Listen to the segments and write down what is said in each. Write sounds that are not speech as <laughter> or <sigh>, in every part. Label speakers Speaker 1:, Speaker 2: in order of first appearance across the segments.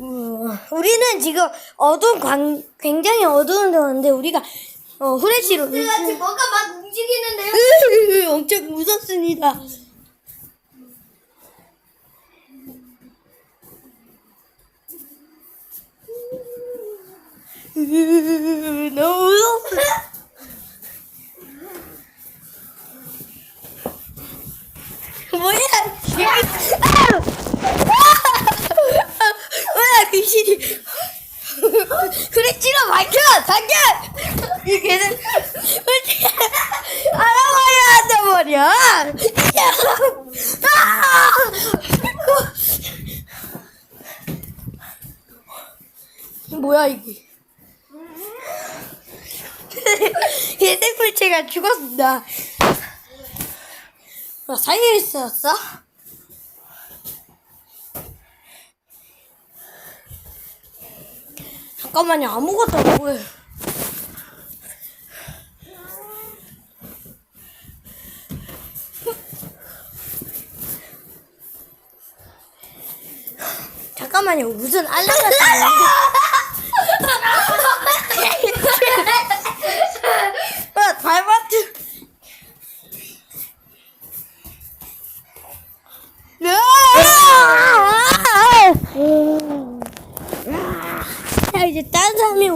Speaker 1: 음, 우리는 지금 어두운 광, 굉장히 어두운 데였는데 우리가 어, 후레쉬로
Speaker 2: 같이 뭐가 막 움직이는데요?
Speaker 1: 엄청 무섭습니다. 너무 무섭어. 뭐야? 아! 뭐야 귀신이? <laughs> 그래 찔러 밝혀. 이 개는 어떻게 알아봐야 한단 말이야. <laughs> 아! 뭐야 이게? <laughs> 개생물체가 죽었습니다. 아, 사이에 있었어? 잠깐만요. 아무것도 안 보여요. 잠깐만요. 무슨 알람 같은 아, <laughs> 닮았지. 자 이제 다른 사람이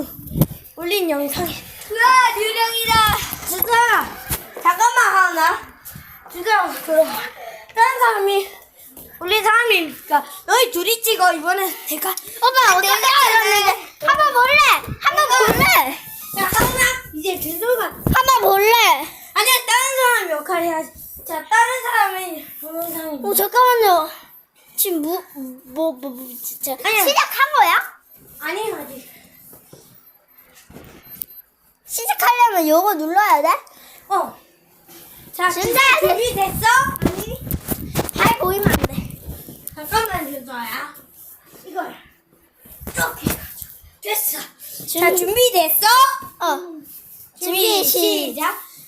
Speaker 1: 올린 영상이
Speaker 2: 으아 유령이다.
Speaker 1: 주사야 잠깐만 하나 주사야 그럼 다른 사람이 올린 사람이니까 너희 둘이 찍어 이번엔 내가
Speaker 2: 오빠 어떻게 알았는데? 한번 볼래? 한번 볼래?
Speaker 1: 야 하나 이제 준서가
Speaker 2: 한번 볼래?
Speaker 1: 아니야 다른 사람 역할 해야지 자 다른 사람이 보는 사람이
Speaker 2: 어 잠깐만요. 지금 뭐 뭐 뭐 뭐, 뭐, 진짜
Speaker 1: 아니야.
Speaker 2: 시작한 거야?
Speaker 1: 아니 아직
Speaker 2: 시작하려면 요거 눌러야 돼?
Speaker 1: 어. 자,
Speaker 2: 준비됐어?
Speaker 1: 준비됐어? 아니,
Speaker 2: 잘 보이면 안 돼.
Speaker 1: 잠깐만 준서야. 이걸 이렇게 해가지고 됐어. 자,
Speaker 2: 준비-
Speaker 1: 준비됐어?
Speaker 2: 어. 준비 시작.